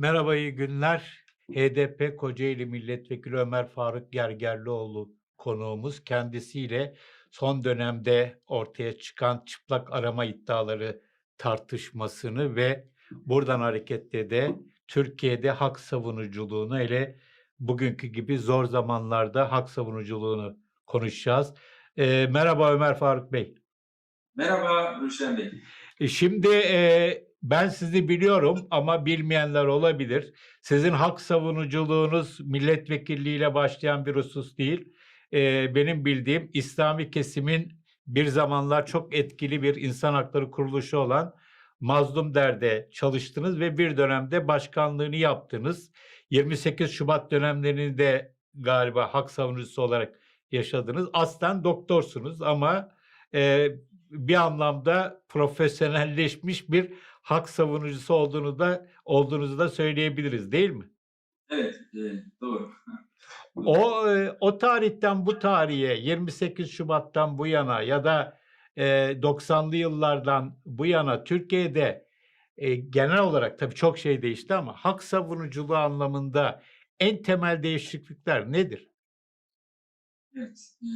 Merhaba, iyi günler. HDP Kocaeli Milletvekili Ömer Faruk Gergerlioğlu konuğumuz. Kendisiyle son dönemde ortaya çıkan çıplak arama iddiaları tartışmasını ve buradan hareketle de Türkiye'de hak savunuculuğunu hele bugünkü gibi zor zamanlarda hak savunuculuğunu konuşacağız. Eee, merhaba Ömer Faruk Bey. Merhaba Rüşen Bey. E, Şimdi e, ben sizi biliyorum ama bilmeyenler olabilir. Sizin hak savunuculuğunuz milletvekilliğiyle başlayan bir husus değil. E, benim bildiğim İslami kesimin bir zamanlar çok etkili bir insan hakları kuruluşu olan Mazlum Der'de çalıştınız ve bir dönemde başkanlığını yaptınız. 28 Şubat dönemlerinde galiba hak savunucusu olarak yaşadınız. Aslen doktorsunuz ama e, bir anlamda profesyonelleşmiş bir hak savunucusu olduğunu da olduğunuzu da söyleyebiliriz değil mi? Evet, e, doğru. O e, o tarihten bu tarihe 28 Şubat'tan bu yana ya da e, 90'lı yıllardan bu yana Türkiye'de e, genel olarak tabii çok şey değişti ama hak savunuculuğu anlamında en temel değişiklikler nedir? Evet. E,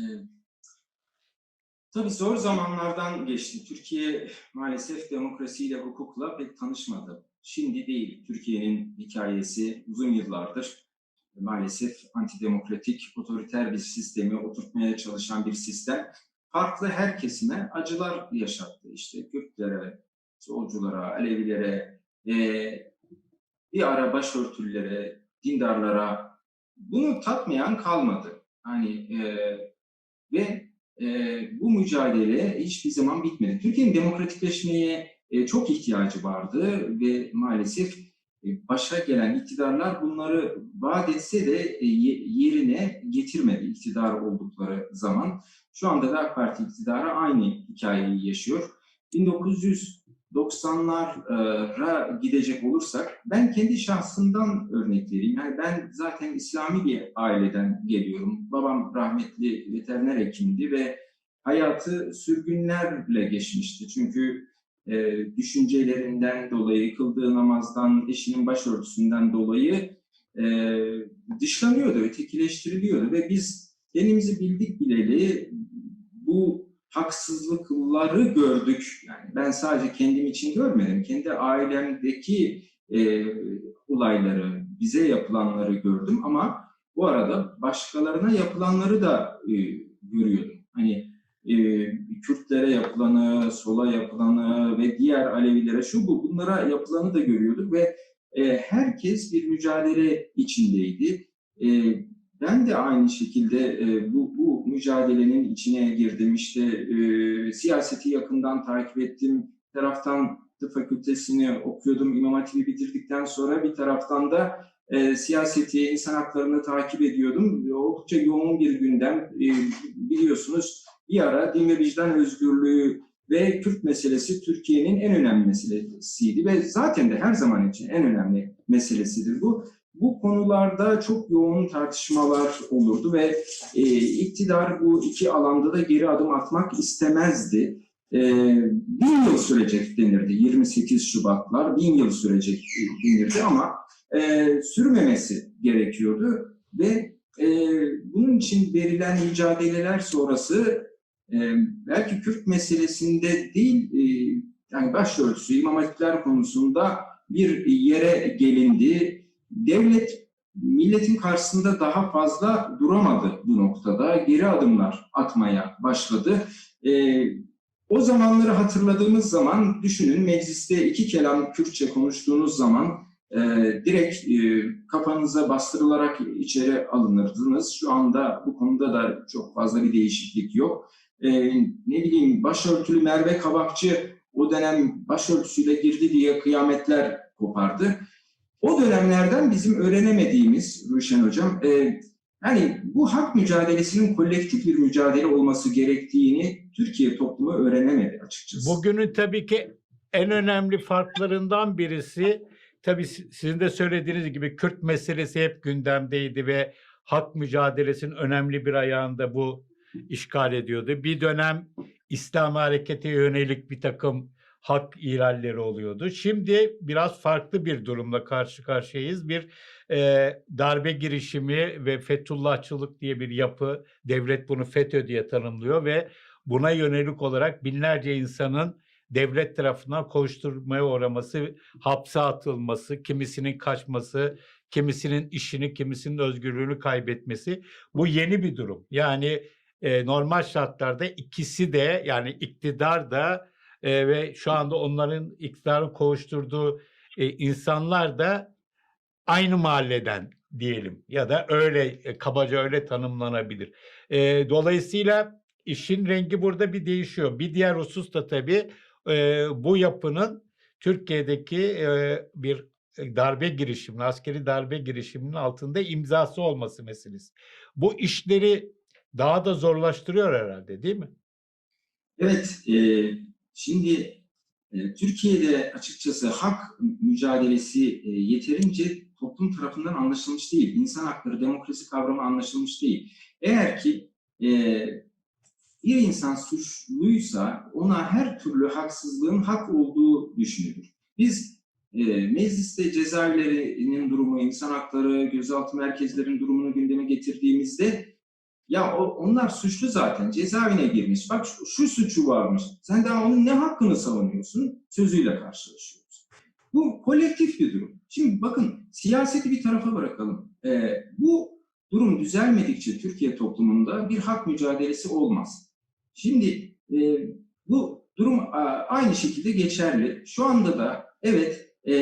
tabii zor zamanlardan geçti. Türkiye maalesef demokrasiyle, hukukla pek tanışmadı. Şimdi değil. Türkiye'nin hikayesi uzun yıllardır maalesef antidemokratik, otoriter bir sistemi oturtmaya çalışan bir sistem. Farklı her kesime acılar yaşattı. İşte Kürtlere, solculara, Alevilere, e, bir ara başörtülülere, dindarlara bunu tatmayan kalmadı. Hani e, ve e, bu mücadele hiçbir zaman bitmedi. Türkiye'nin demokratikleşmeye e, çok ihtiyacı vardı ve maalesef e, başa gelen iktidarlar bunları vaat etse de e, ye- yerine getirmedi iktidar oldukları zaman. Şu anda da AK Parti iktidarı aynı hikayeyi yaşıyor. 1990'lara gidecek olursak ben kendi şahsımdan örnek vereyim. Yani ben zaten İslami bir aileden geliyorum. Babam rahmetli veteriner hekimdi ve hayatı sürgünlerle geçmişti. Çünkü e, düşüncelerinden dolayı, kıldığı namazdan, eşinin başörtüsünden dolayı e, dışlanıyordu, ötekileştiriliyordu ve biz kendimizi bildik bileli bu haksızlıkları gördük. Ben sadece kendim için görmedim, kendi ailemdeki e, olayları, bize yapılanları gördüm ama bu arada başkalarına yapılanları da e, görüyordum. Hani e, Kürtlere yapılanı, sola yapılanı ve diğer Alevilere şu bu bunlara yapılanı da görüyorduk ve e, herkes bir mücadele içindeydi. E, ben de aynı şekilde e, bu, bu mücadelenin içine girdim. İşte e, siyaseti yakından takip ettim. Bir taraftan tıp fakültesini okuyordum. İmam Hatip'i bitirdikten sonra bir taraftan da e, siyaseti, insan haklarını takip ediyordum. Oldukça yoğun bir gündem. E, biliyorsunuz bir ara din ve vicdan özgürlüğü ve Kürt meselesi Türkiye'nin en önemli meselesiydi ve zaten de her zaman için en önemli meselesidir bu. Bu konularda çok yoğun tartışmalar olurdu ve e, iktidar bu iki alanda da geri adım atmak istemezdi. E, bin yıl sürecek denirdi 28 Şubatlar, bin yıl sürecek denirdi ama e, sürmemesi gerekiyordu ve e, bunun için verilen mücadeleler sonrası e, belki Kürt meselesinde değil, e, yani başörtüsü, imam konusunda bir yere gelindi. Devlet milletin karşısında daha fazla duramadı bu noktada. Geri adımlar atmaya başladı. E, o zamanları hatırladığımız zaman düşünün mecliste iki kelam Kürtçe konuştuğunuz zaman e, direkt e, kafanıza bastırılarak içeri alınırdınız. Şu anda bu konuda da çok fazla bir değişiklik yok. E, ne bileyim başörtülü Merve Kabakçı o dönem başörtüsüyle girdi diye kıyametler kopardı. O dönemlerden bizim öğrenemediğimiz Ruşen Hocam, e, yani bu hak mücadelesinin kolektif bir mücadele olması gerektiğini Türkiye toplumu öğrenemedi açıkçası. Bugünün tabii ki en önemli farklarından birisi tabii si- sizin de söylediğiniz gibi Kürt meselesi hep gündemdeydi ve hak mücadelesinin önemli bir ayağında bu işgal ediyordu. Bir dönem İslam harekete yönelik bir takım hak ihlalleri oluyordu. Şimdi biraz farklı bir durumla karşı karşıyayız. Bir e, darbe girişimi ve Fethullahçılık diye bir yapı, devlet bunu FETÖ diye tanımlıyor ve buna yönelik olarak binlerce insanın devlet tarafından koşturmaya uğraması, hapse atılması, kimisinin kaçması, kimisinin işini, kimisinin özgürlüğünü kaybetmesi bu yeni bir durum. Yani e, normal şartlarda ikisi de yani iktidar da e, ve şu anda onların iktidarı kovuşturduğu e, insanlar da aynı mahalleden diyelim ya da öyle e, kabaca öyle tanımlanabilir. E, dolayısıyla işin rengi burada bir değişiyor. Bir diğer husus da tabii e, bu yapının Türkiye'deki e, bir darbe girişiminin, askeri darbe girişiminin altında imzası olması meselesi. Bu işleri daha da zorlaştırıyor herhalde değil mi? Evet, e, şimdi e, Türkiye'de açıkçası hak mücadelesi e, yeterince toplum tarafından anlaşılmış değil. İnsan hakları, demokrasi kavramı anlaşılmış değil. Eğer ki e, bir insan suçluysa ona her türlü haksızlığın hak olduğu düşünülür. Biz mecliste cezaevlerinin durumu, insan hakları, gözaltı merkezlerinin durumunu gündeme getirdiğimizde ya onlar suçlu zaten cezaevine girmiş. Bak şu, şu suçu varmış. Sen daha onun ne hakkını savunuyorsun? Sözüyle karşılaşıyoruz. Bu kolektif bir durum. Şimdi bakın siyaseti bir tarafa bırakalım. Ee, bu durum düzelmedikçe Türkiye toplumunda bir hak mücadelesi olmaz. Şimdi e, bu durum aynı şekilde geçerli. Şu anda da evet e,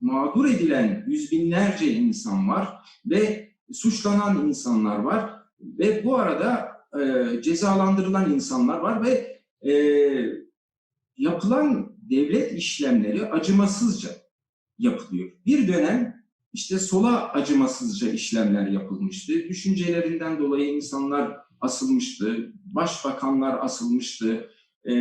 mağdur edilen yüz binlerce insan var ve suçlanan insanlar var ve bu arada e, cezalandırılan insanlar var ve e, yapılan devlet işlemleri acımasızca yapılıyor. Bir dönem işte sola acımasızca işlemler yapılmıştı. Düşüncelerinden dolayı insanlar asılmıştı, başbakanlar asılmıştı, ee,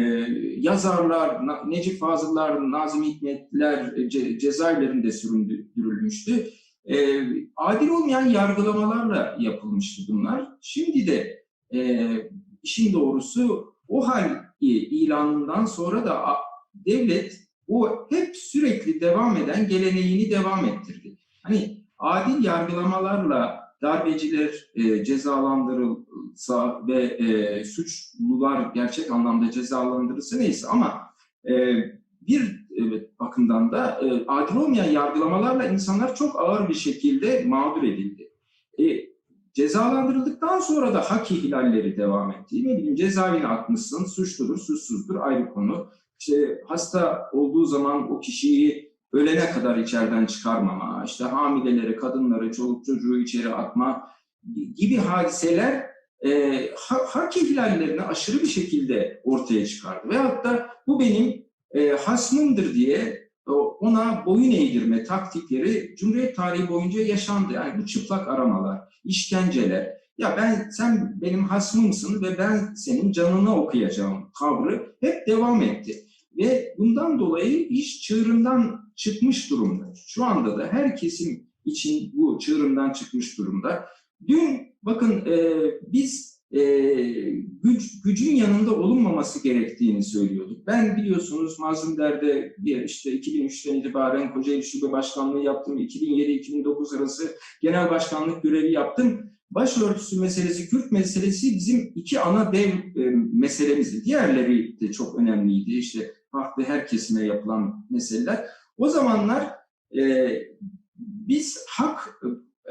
yazarlar, Necip Fazıllar, Nazım Hikmetler ce, cezaevlerinde süründürülmüştü. Ee, adil olmayan yargılamalarla yapılmıştı bunlar. Şimdi de e, işin doğrusu o hal ilanından sonra da devlet o hep sürekli devam eden geleneğini devam ettirdi. Hani adil yargılamalarla darbeciler e, cezalandırılsa ve e, suçlular gerçek anlamda cezalandırılsa neyse ama e, bir e, bakımdan da e, adil olmayan yargılamalarla insanlar çok ağır bir şekilde mağdur edildi. E, cezalandırıldıktan sonra da hak ihlalleri devam etti. Ne bileyim cezaevine atmışsın, suçludur, suçsuzdur ayrı konu. İşte hasta olduğu zaman o kişiyi ölene kadar içeriden çıkarmama, işte hamileleri, kadınları, çoluk çocuğu içeri atma gibi hadiseler e, hak ihlallerini aşırı bir şekilde ortaya çıkardı. Veyahut da bu benim e, hasmımdır diye ona boyun eğdirme taktikleri Cumhuriyet tarihi boyunca yaşandı. Yani bu çıplak aramalar, işkenceler, ya ben sen benim hasmımsın ve ben senin canını okuyacağım tavrı hep devam etti. Ve bundan dolayı iş çığırından çıkmış durumda. Şu anda da her kesim için bu çığırından çıkmış durumda. Dün bakın e, biz e, güc, gücün yanında olunmaması gerektiğini söylüyorduk. Ben biliyorsunuz Mazlum Der'de işte 2003'ten itibaren Kocaeli Şube Başkanlığı yaptım. 2007-2009 arası genel başkanlık görevi yaptım. Başörtüsü meselesi, Kürt meselesi bizim iki ana dev e, meselemizdi. Diğerleri de çok önemliydi. İşte farklı her kesime yapılan meseleler. O zamanlar e, biz hak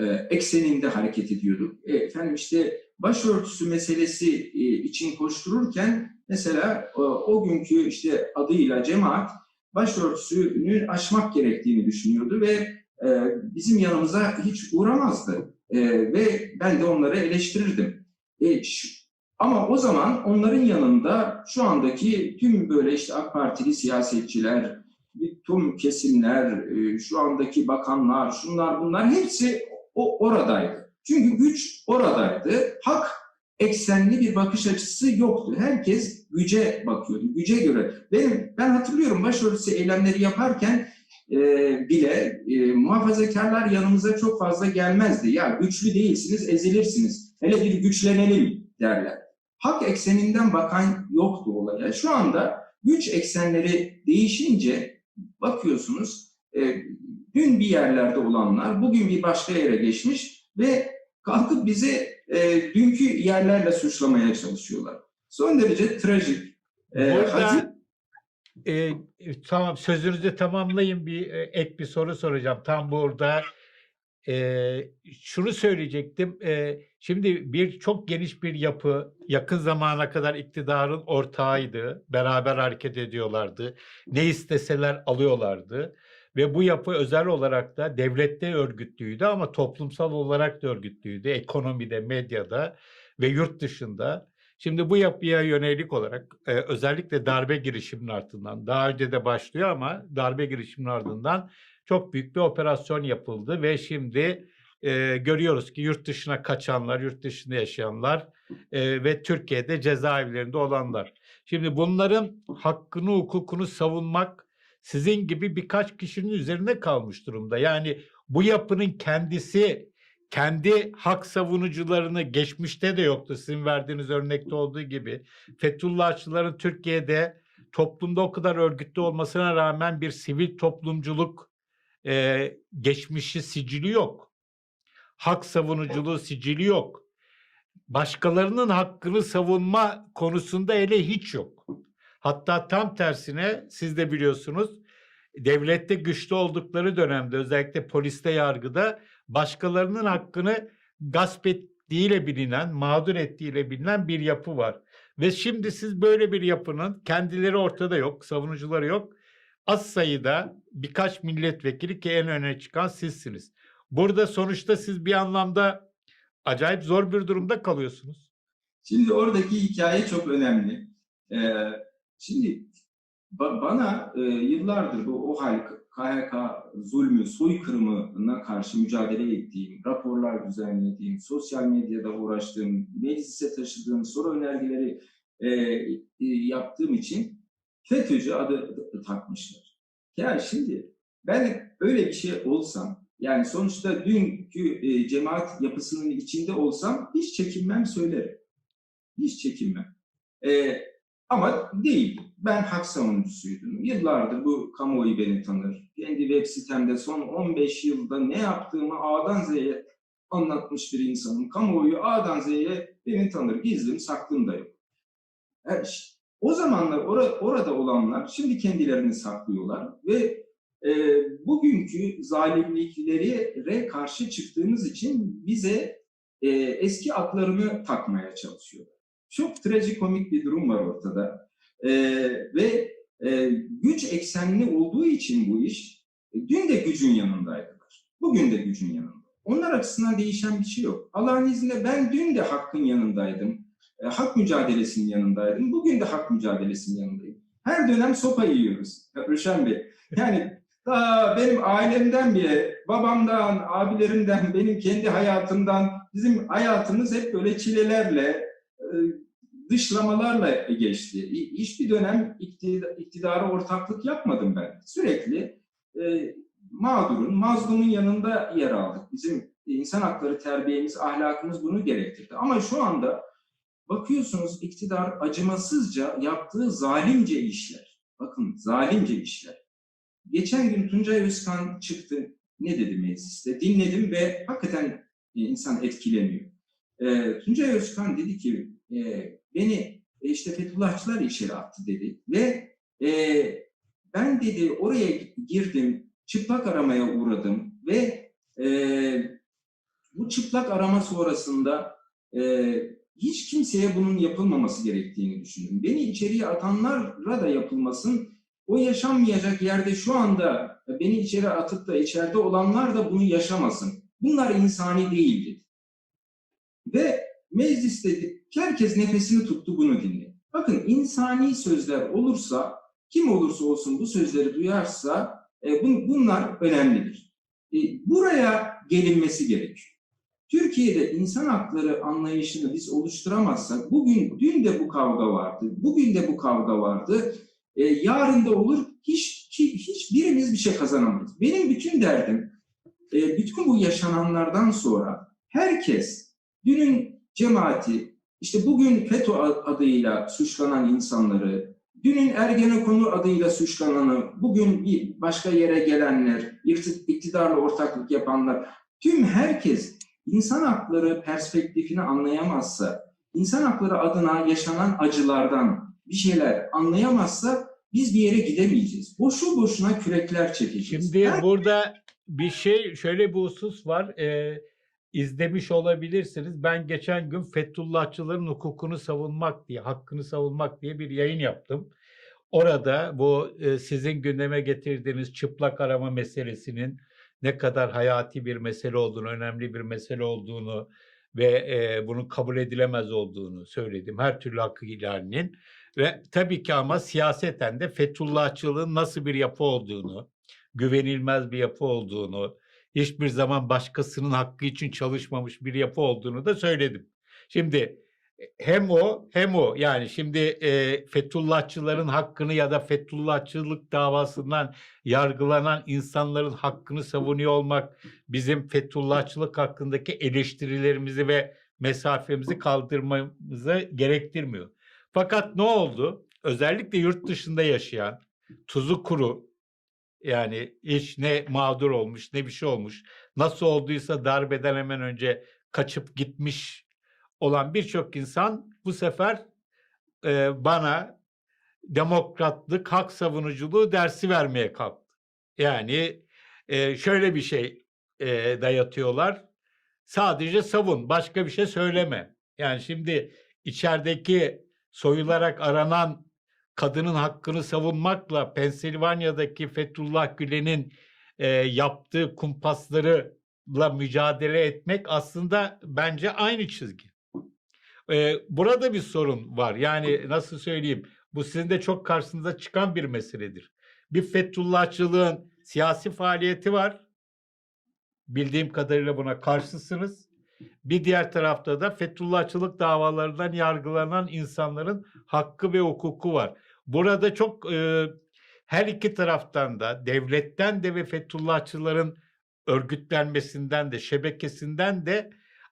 e, ekseninde hareket ediyorduk. E, efendim işte başörtüsü meselesi e, için koştururken mesela o, o günkü işte adıyla cemaat başörtüsünü aşmak gerektiğini düşünüyordu ve e, bizim yanımıza hiç uğramazdı. E, ve ben de onları eleştirirdim. E, ama o zaman onların yanında şu andaki tüm böyle işte AK Partili siyasetçiler, tüm kesimler, e, şu andaki bakanlar, şunlar bunlar hepsi o oradaydı. Çünkü güç oradaydı. Hak eksenli bir bakış açısı yoktu. Herkes güce bakıyordu, güce göre. Benim, ben hatırlıyorum başörtüsü eylemleri yaparken e, bile e, muhafazakarlar yanımıza çok fazla gelmezdi. Ya güçlü değilsiniz, ezilirsiniz. Hele bir güçlenelim derler hak ekseninden bakan yoktu olaya. Şu anda güç eksenleri değişince bakıyorsunuz e, dün bir yerlerde olanlar bugün bir başka yere geçmiş ve kalkıp bizi e, dünkü yerlerle suçlamaya çalışıyorlar. Son derece trajik. E, Burada acı- e, e, tamam sözünüzü tamamlayın bir e, ek bir soru soracağım. Tam burada e, şunu söyleyecektim. E, şimdi bir çok geniş bir yapı yakın zamana kadar iktidarın ortağıydı. Beraber hareket ediyorlardı. Ne isteseler alıyorlardı. Ve bu yapı özel olarak da devlette örgütlüydü ama toplumsal olarak da örgütlüydü. Ekonomide, medyada ve yurt dışında. Şimdi bu yapıya yönelik olarak e, özellikle darbe girişiminin ardından daha önce de başlıyor ama darbe girişiminin ardından çok büyük bir operasyon yapıldı ve şimdi e, görüyoruz ki yurt dışına kaçanlar, yurt dışında yaşayanlar e, ve Türkiye'de cezaevlerinde olanlar. Şimdi bunların hakkını, hukukunu savunmak sizin gibi birkaç kişinin üzerine kalmış durumda. Yani bu yapının kendisi kendi hak savunucularını geçmişte de yoktu sizin verdiğiniz örnekte olduğu gibi. Fethullahçıların Türkiye'de toplumda o kadar örgütlü olmasına rağmen bir sivil toplumculuk e, geçmişi sicili yok. Hak savunuculuğu sicili yok. Başkalarının hakkını savunma konusunda ele hiç yok. Hatta tam tersine siz de biliyorsunuz devlette güçlü oldukları dönemde özellikle poliste yargıda başkalarının hakkını gasp ettiğiyle bilinen, mağdur ettiğiyle bilinen bir yapı var. Ve şimdi siz böyle bir yapının kendileri ortada yok, savunucuları yok. Az sayıda birkaç milletvekili ki en öne çıkan sizsiniz. Burada sonuçta siz bir anlamda acayip zor bir durumda kalıyorsunuz. Şimdi oradaki hikaye çok önemli. Ee, şimdi ba- bana e, yıllardır bu OHAL, KHK zulmü, soykırımına karşı mücadele ettiğim, raporlar düzenlediğim, sosyal medyada uğraştığım, meclise taşıdığım soru önergeleri e, e, yaptığım için FETÖ'cü adı takmışlar. Yani şimdi ben öyle bir şey olsam, yani sonuçta dünkü e, cemaat yapısının içinde olsam hiç çekinmem söylerim. Hiç çekinmem. E, ama değil. Ben hak savunucusuydum. Yıllardır bu kamuoyu beni tanır. Kendi web sitemde son 15 yılda ne yaptığımı A'dan Z'ye anlatmış bir insanım. Kamuoyu A'dan Z'ye beni tanır. Gizlim saklım da yok. E, ş- o zamanlar ora- orada olanlar şimdi kendilerini saklıyorlar ve e, bugünkü zalimliklere karşı çıktığımız için bize e, eski aklarını takmaya çalışıyorlar. Çok trajikomik bir durum var ortada. E, ve e, güç eksenli olduğu için bu iş, e, dün de gücün yanındaydılar. Bugün de gücün yanında. Onlar açısından değişen bir şey yok. Allah'ın izniyle ben dün de hakkın yanındaydım. E, hak mücadelesinin yanındaydım. Bugün de hak mücadelesinin yanındayım. Her dönem sopa yiyoruz. Rüşen Bey. Yani daha benim ailemden bile, babamdan, abilerimden, benim kendi hayatımdan, bizim hayatımız hep böyle çilelerle, dışlamalarla geçti. Hi- Hiçbir dönem iktida- iktidara ortaklık yapmadım ben. Sürekli e, mağdurun, mazlumun yanında yer aldık. Bizim insan hakları terbiyemiz, ahlakımız bunu gerektirdi. Ama şu anda bakıyorsunuz iktidar acımasızca yaptığı zalimce işler. Bakın zalimce işler. Geçen gün Tuncay Özkan çıktı. Ne dedi mecliste? Dinledim ve hakikaten e, insan etkileniyor. E, Tuncay Özkan dedi ki e, beni e, işte Fethullahçılar içeri attı dedi ve e, ben dedi oraya girdim, çıplak aramaya uğradım ve e, bu çıplak arama sonrasında e, hiç kimseye bunun yapılmaması gerektiğini düşündüm. Beni içeriye atanlara da yapılmasın. O yaşanmayacak yerde şu anda beni içeri atıp da içeride olanlar da bunu yaşamasın. Bunlar insani değildi. Ve mecliste herkes nefesini tuttu bunu dinle. Bakın insani sözler olursa kim olursa olsun bu sözleri duyarsa e, bun- bunlar önemlidir. E, buraya gelinmesi gerekiyor. Türkiye'de insan hakları anlayışını biz oluşturamazsak, bugün, dün de bu kavga vardı, bugün de bu kavga vardı, e, yarın da olur, hiç, ki- hiçbirimiz bir şey kazanamayız. Benim bütün derdim, e, bütün bu yaşananlardan sonra herkes, dünün cemaati, işte bugün FETÖ ad- adıyla suçlanan insanları, dünün Ergenekon'u adıyla suçlananı, bugün bir başka yere gelenler, ikt- iktidarla ortaklık yapanlar, tüm herkes insan hakları perspektifini anlayamazsa, insan hakları adına yaşanan acılardan bir şeyler anlayamazsa biz bir yere gidemeyeceğiz. Boşu boşuna kürekler çekeceğiz. Şimdi Ben- burada bir şey, şöyle bir husus var. Ee, izlemiş olabilirsiniz. Ben geçen gün Fethullahçıların hukukunu savunmak diye, hakkını savunmak diye bir yayın yaptım. Orada bu e, sizin gündeme getirdiğiniz çıplak arama meselesinin ne kadar hayati bir mesele olduğunu, önemli bir mesele olduğunu ve e, bunun kabul edilemez olduğunu söyledim. Her türlü hakkı ihlalinin ve tabii ki ama siyaseten de Fethullahçılığın nasıl bir yapı olduğunu, güvenilmez bir yapı olduğunu, hiçbir zaman başkasının hakkı için çalışmamış bir yapı olduğunu da söyledim. Şimdi e, hem o hem o yani şimdi e, Fethullahçıların hakkını ya da Fethullahçılık davasından yargılanan insanların hakkını savunuyor olmak bizim Fethullahçılık hakkındaki eleştirilerimizi ve mesafemizi kaldırmamızı gerektirmiyor. Fakat ne oldu? Özellikle yurt dışında yaşayan, tuzu kuru, yani hiç ne mağdur olmuş ne bir şey olmuş. Nasıl olduysa darbeden hemen önce kaçıp gitmiş olan birçok insan bu sefer e, bana demokratlık, hak savunuculuğu dersi vermeye kalktı. Yani e, şöyle bir şey e, dayatıyorlar. Sadece savun, başka bir şey söyleme. Yani şimdi içerideki soyularak aranan kadının hakkını savunmakla Pensilvanya'daki Fethullah Gülen'in e, yaptığı kumpaslarla mücadele etmek aslında bence aynı çizgi. E, burada bir sorun var. Yani nasıl söyleyeyim? Bu sizin de çok karşınıza çıkan bir meseledir. Bir Fethullahçılığın siyasi faaliyeti var. Bildiğim kadarıyla buna karşısınız. Bir diğer tarafta da Fethullahçılık davalarından yargılanan insanların hakkı ve hukuku var. Burada çok e, her iki taraftan da devletten de ve Fethullahçıların örgütlenmesinden de şebekesinden de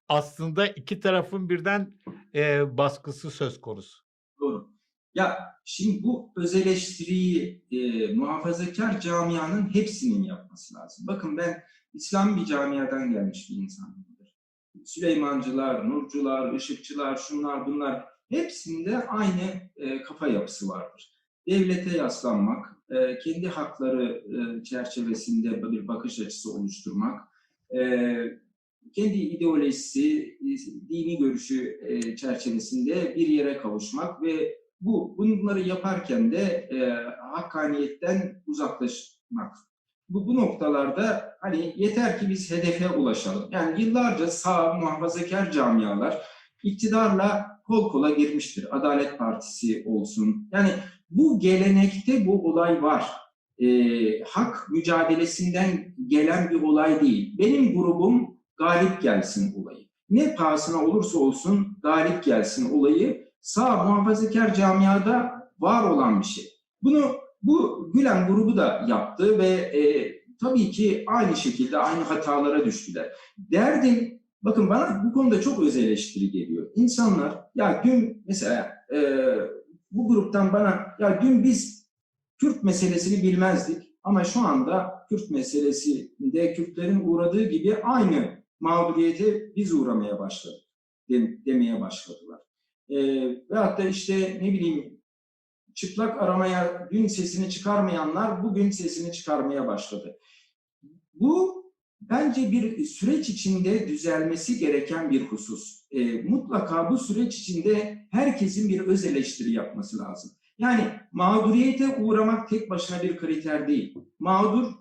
aslında iki tarafın birden e, baskısı söz konusu. Doğru. Ya şimdi bu öz eleştiriyi e, muhafazakar camianın hepsinin yapması lazım. Bakın ben İslami bir camiadan gelmiş bir insanımdır. Süleymancılar, Nurcular, Işıkçılar, şunlar bunlar hepsinde aynı e, kafa yapısı vardır. Devlete yaslanmak, e, kendi hakları e, çerçevesinde bir bakış açısı oluşturmak, e, kendi ideolojisi, e, dini görüşü e, çerçevesinde bir yere kavuşmak ve bu bunları yaparken de e, hakkaniyetten uzaklaşmak. Bu, bu noktalarda hani yeter ki biz hedefe ulaşalım. Yani yıllarca sağ muhafazakar camialar iktidarla kol kola girmiştir. Adalet Partisi olsun. Yani bu gelenekte bu olay var. E, hak mücadelesinden gelen bir olay değil. Benim grubum galip gelsin olayı. Ne pahasına olursa olsun galip gelsin olayı sağ muhafazakar camiada var olan bir şey. Bunu bu Gülen grubu da yaptı ve e, tabii ki aynı şekilde aynı hatalara düştüler. Derdim, bakın bana bu konuda çok öz eleştiri geliyor. İnsanlar, ya dün mesela e, bu gruptan bana, ya dün biz Kürt meselesini bilmezdik ama şu anda Kürt meselesinde Kürtlerin uğradığı gibi aynı mağduriyete biz uğramaya başladık demeye başladılar. E, ve hatta işte ne bileyim çıplak aramaya dün sesini çıkarmayanlar bugün sesini çıkarmaya başladı. Bu bence bir süreç içinde düzelmesi gereken bir husus. E, mutlaka bu süreç içinde herkesin bir öz eleştiri yapması lazım. Yani mağduriyete uğramak tek başına bir kriter değil. Mağdur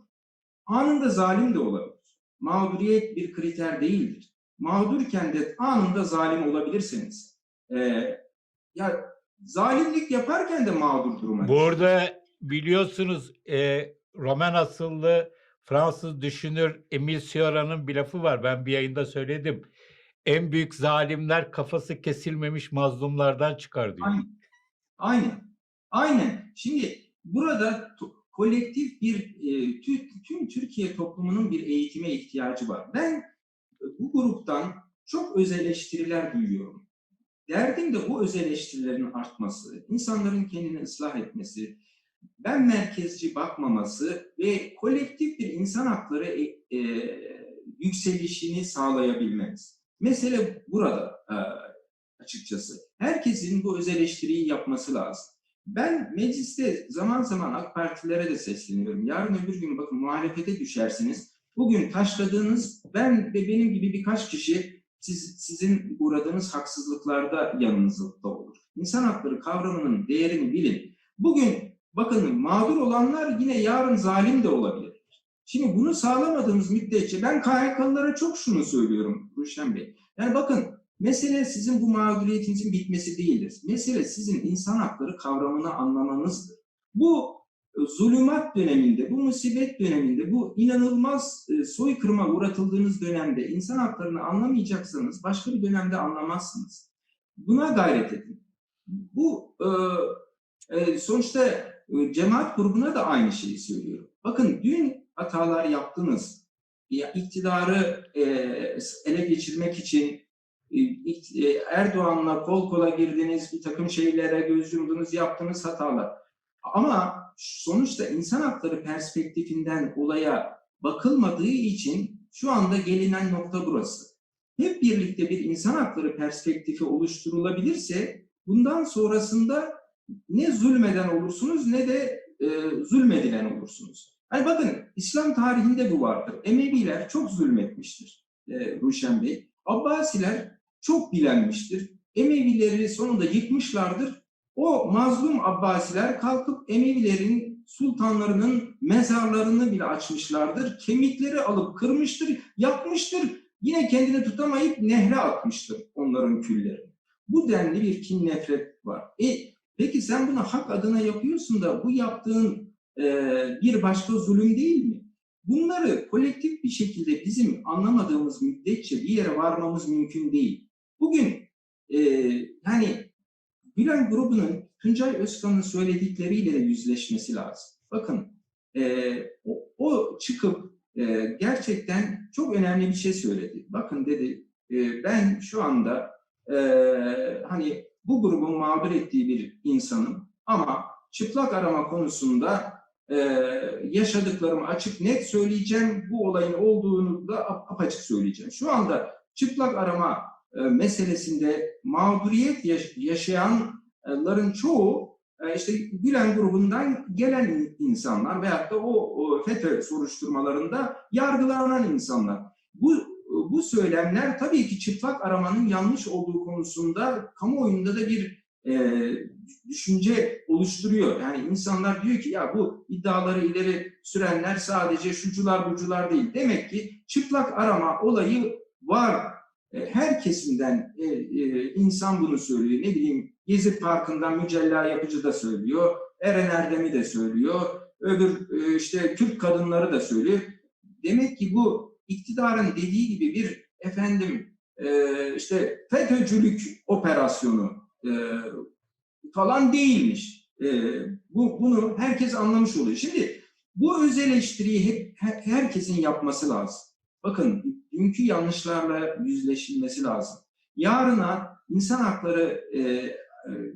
anında zalim de olabilir. Mağduriyet bir kriter değildir. Mağdurken de anında zalim olabilirsiniz. E, ya zalimlik yaparken de mağdur duruma Burada biliyorsunuz e, Roman asıllı Fransız düşünür Emile Cioran'ın bir lafı var. Ben bir yayında söyledim. En büyük zalimler kafası kesilmemiş mazlumlardan çıkar diyor. Aynen. Aynen. Aynen. Şimdi burada kolektif bir e, tü- tüm Türkiye toplumunun bir eğitime ihtiyacı var. Ben e, bu gruptan çok öz eleştiriler duyuyorum. derdim de bu öz eleştirilerin artması, insanların kendini ıslah etmesi, ben merkezci bakmaması ve kolektif bir insan hakları e, e, yükselişini sağlayabilmemiz. Mesele burada e, açıkçası. Herkesin bu öz eleştiriyi yapması lazım. Ben mecliste zaman zaman AK Partilere de sesleniyorum. Yarın öbür gün bakın muhalefete düşersiniz. Bugün taşladığınız ben ve benim gibi birkaç kişi siz, sizin uğradığınız haksızlıklarda yanınızda olur. İnsan hakları kavramının değerini bilin. Bugün bakın mağdur olanlar yine yarın zalim de olabilir. Şimdi bunu sağlamadığımız müddetçe ben KHK'lılara çok şunu söylüyorum Ruşen Bey. Yani bakın mesele sizin bu mağduriyetinizin bitmesi değildir. Mesele sizin insan hakları kavramını anlamanızdır. Bu e, zulümat döneminde, bu musibet döneminde, bu inanılmaz e, soykırıma uğratıldığınız dönemde insan haklarını anlamayacaksanız başka bir dönemde anlamazsınız. Buna gayret edin. Bu e, sonuçta cemaat grubuna da aynı şeyi söylüyorum. Bakın dün hatalar yaptınız. Ya, iktidarı e, ele geçirmek için e, e, Erdoğan'la kol kola girdiniz, bir takım şeylere göz yumdunuz, yaptığınız hatalar. Ama sonuçta insan hakları perspektifinden olaya bakılmadığı için şu anda gelinen nokta burası. Hep birlikte bir insan hakları perspektifi oluşturulabilirse bundan sonrasında ne zulmeden olursunuz ne de e, zulmedilen olursunuz. Hani bakın İslam tarihinde bu vardır. Emeviler çok zulmetmiştir e, Ruşen Bey. Abbasiler çok bilenmiştir. Emevileri sonunda yıkmışlardır. O mazlum Abbasiler kalkıp Emevilerin sultanlarının mezarlarını bile açmışlardır. Kemikleri alıp kırmıştır, yakmıştır. Yine kendini tutamayıp nehre atmıştır onların küllerini. Bu denli bir kin nefret var. E, peki sen bunu hak adına yapıyorsun da bu yaptığın e, bir başka zulüm değil mi? Bunları kolektif bir şekilde bizim anlamadığımız müddetçe bir yere varmamız mümkün değil. Bugün e, yani Gülen grubunun Tuncay Özkan'ın söyledikleriyle de yüzleşmesi lazım. Bakın e, o, o çıkıp e, gerçekten çok önemli bir şey söyledi. Bakın dedi e, ben şu anda e, hani bu grubun mağdur ettiği bir insanım ama çıplak arama konusunda e, yaşadıklarımı açık net söyleyeceğim. Bu olayın olduğunu da ap- apaçık söyleyeceğim. Şu anda çıplak arama e, meselesinde mağduriyet yaş- yaşayanların çoğu e, işte Gülen grubundan gelen insanlar veyahut da o, o FETÖ soruşturmalarında yargılanan insanlar. Bu bu söylemler tabii ki çıplak aramanın yanlış olduğu konusunda kamuoyunda da bir e, düşünce oluşturuyor. Yani insanlar diyor ki ya bu iddiaları ileri sürenler sadece şucular bucular değil. Demek ki çıplak arama olayı var. E, Her kesimden e, e, insan bunu söylüyor. Ne bileyim Gezi Parkı'ndan Mücella Yapıcı da söylüyor. Eren Erdem'i de söylüyor. Öbür e, işte Türk kadınları da söylüyor. Demek ki bu iktidarın dediği gibi bir efendim e, işte FETÖ'cülük operasyonu e, falan değilmiş. E, bu bunu herkes anlamış oluyor. Şimdi bu öz eleştiriyi hep herkesin yapması lazım. Bakın dünkü yanlışlarla yüzleşilmesi lazım. Yarına insan hakları e,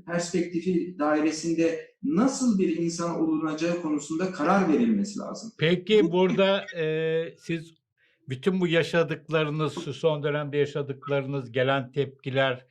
perspektifi dairesinde nasıl bir insan olunacağı konusunda karar verilmesi lazım. Peki burada e, siz bütün bu yaşadıklarınız, son dönemde yaşadıklarınız, gelen tepkiler,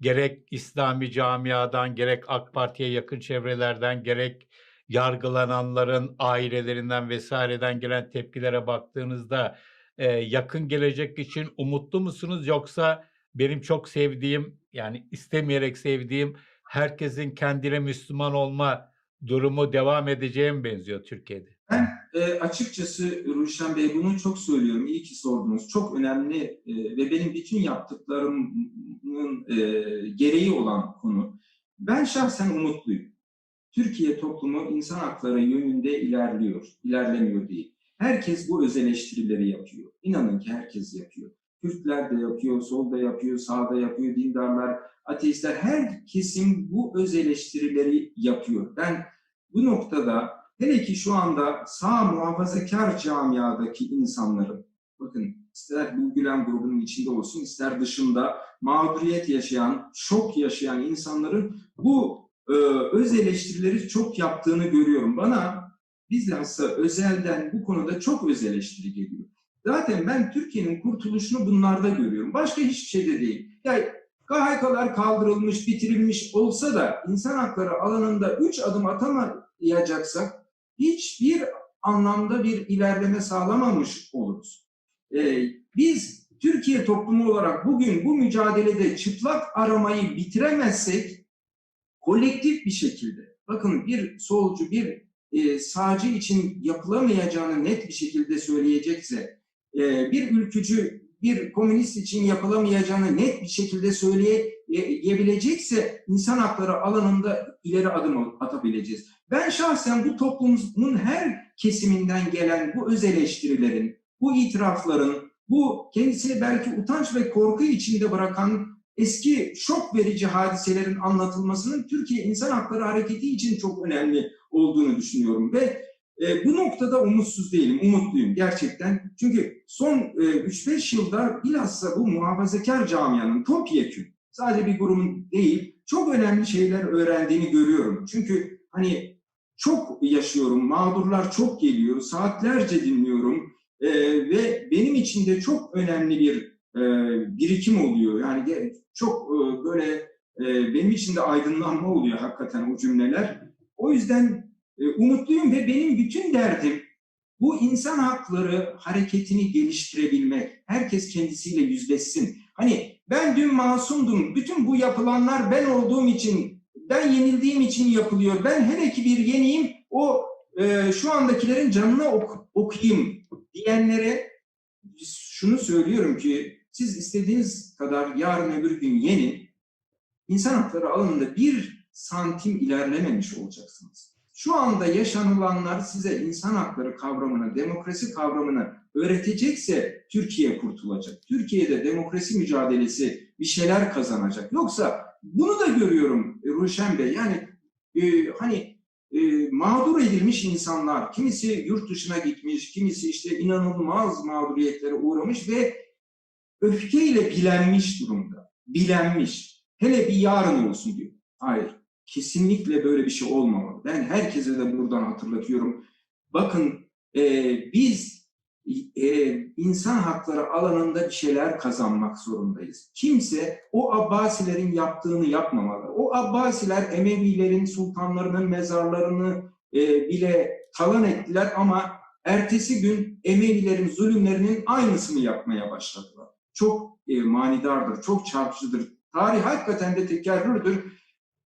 gerek İslami camiadan, gerek AK Parti'ye yakın çevrelerden, gerek yargılananların ailelerinden vesaireden gelen tepkilere baktığınızda e, yakın gelecek için umutlu musunuz yoksa benim çok sevdiğim yani istemeyerek sevdiğim herkesin kendine Müslüman olma durumu devam edeceğe benziyor Türkiye'de? E, açıkçası Ruşen Bey bunu çok söylüyorum. İyi ki sordunuz. Çok önemli e, ve benim bütün yaptıklarımın e, gereği olan konu. Ben şahsen umutluyum. Türkiye toplumu insan hakları yönünde ilerliyor, ilerlemiyor değil. Herkes bu öz eleştirileri yapıyor. İnanın ki herkes yapıyor. Kürtler de yapıyor, solda yapıyor, sağda yapıyor, dindarlar, ateistler. Her kesim bu öz eleştirileri yapıyor. Ben bu noktada Hele ki şu anda sağ muhafazakar camiadaki insanların, bakın ister bu Gülen grubunun içinde olsun, ister dışında mağduriyet yaşayan, şok yaşayan insanların bu e, öz eleştirileri çok yaptığını görüyorum. Bana bilhassa özelden bu konuda çok öz eleştiri geliyor. Zaten ben Türkiye'nin kurtuluşunu bunlarda görüyorum. Başka hiçbir şeyde değil. Yani KHK'lar kaldırılmış, bitirilmiş olsa da insan hakları alanında üç adım atamayacaksak hiçbir anlamda bir ilerleme sağlamamış oluruz. Ee, biz Türkiye toplumu olarak bugün bu mücadelede çıplak aramayı bitiremezsek kolektif bir şekilde bakın bir solcu bir e, sağcı için yapılamayacağını net bir şekilde söyleyecekse e, bir ülkücü bir komünist için yapılamayacağını net bir şekilde söyleyebilecekse insan hakları alanında ileri adım atabileceğiz. Ben şahsen bu toplumun her kesiminden gelen bu öz eleştirilerin, bu itirafların, bu kendisini belki utanç ve korku içinde bırakan eski şok verici hadiselerin anlatılmasının Türkiye İnsan Hakları Hareketi için çok önemli olduğunu düşünüyorum ve e, bu noktada umutsuz değilim, umutluyum gerçekten. Çünkü son e, 3-5 yılda bilhassa bu muhafazakar camianın topyekün, sadece bir grubun değil, çok önemli şeyler öğrendiğini görüyorum. Çünkü hani çok yaşıyorum, mağdurlar çok geliyor, saatlerce dinliyorum e, ve benim için de çok önemli bir e, birikim oluyor. Yani çok e, böyle e, benim için de aydınlanma oluyor hakikaten o cümleler. O yüzden e, umutluyum ve benim bütün derdim bu insan hakları hareketini geliştirebilmek. Herkes kendisiyle yüzleşsin. Hani ben dün masumdum. Bütün bu yapılanlar ben olduğum için, ben yenildiğim için yapılıyor. Ben hele ki bir yeniyim, o e, şu andakilerin canını ok- okuyayım diyenlere şunu söylüyorum ki siz istediğiniz kadar yarın öbür gün yenin. İnsan hakları alanında bir santim ilerlememiş olacaksınız. Şu anda yaşanılanlar size insan hakları kavramını, demokrasi kavramını öğretecekse Türkiye kurtulacak. Türkiye'de demokrasi mücadelesi bir şeyler kazanacak. Yoksa bunu da görüyorum e, Ruşen Bey. Yani e, hani e, mağdur edilmiş insanlar, kimisi yurt dışına gitmiş, kimisi işte inanılmaz mağduriyetlere uğramış ve öfkeyle bilenmiş durumda. Bilenmiş. Hele bir yarın olsun diyor. Hayır. Kesinlikle böyle bir şey olmamalı. Ben herkese de buradan hatırlatıyorum. Bakın e, biz e, insan hakları alanında bir şeyler kazanmak zorundayız. Kimse o Abbasilerin yaptığını yapmamalı. O Abbasiler Emevilerin, sultanlarının mezarlarını e, bile talan ettiler ama ertesi gün Emevilerin zulümlerinin aynısını yapmaya başladılar. Çok e, manidardır, çok çarpıcıdır. Tarih hakikaten de tekerrürdür.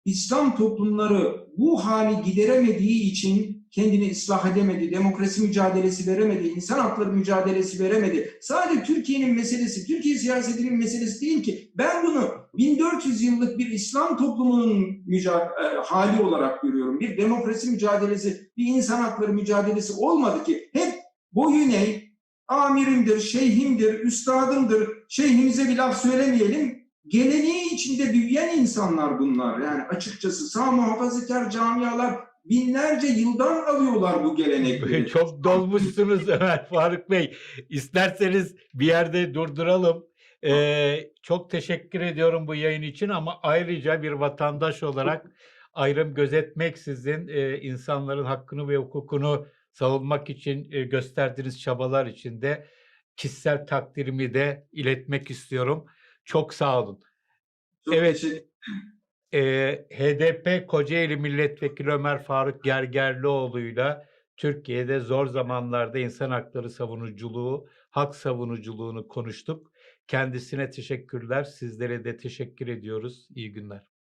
İslam toplumları bu hali gideremediği için kendini ıslah edemedi, demokrasi mücadelesi veremedi, insan hakları mücadelesi veremedi. Sadece Türkiye'nin meselesi, Türkiye siyasetinin meselesi değil ki. Ben bunu 1400 yıllık bir İslam toplumunun e, hali olarak görüyorum. Bir demokrasi mücadelesi, bir insan hakları mücadelesi olmadı ki. Hep boyun eğ, amirimdir, şeyhimdir, üstadımdır, şeyhimize bir laf söylemeyelim. Geleneği içinde büyüyen insanlar bunlar. Yani açıkçası sağ muhafazakar camialar binlerce yıldan alıyorlar bu gelenekleri. Çok dolmuşsunuz Ömer Faruk Bey. İsterseniz bir yerde durduralım. Ee, çok teşekkür ediyorum bu yayın için ama ayrıca bir vatandaş olarak ayrım gözetmeksizin e, insanların hakkını ve hukukunu savunmak için e, gösterdiğiniz çabalar için de kişisel takdirimi de iletmek istiyorum. Çok sağ olun. Çok Evet. Eee, HDP Kocaeli Milletvekili Ömer Faruk Gergerlioğlu'yla Türkiye'de zor zamanlarda insan hakları savunuculuğu, hak savunuculuğunu konuştuk. Kendisine teşekkürler. Sizlere de teşekkür ediyoruz. İyi günler.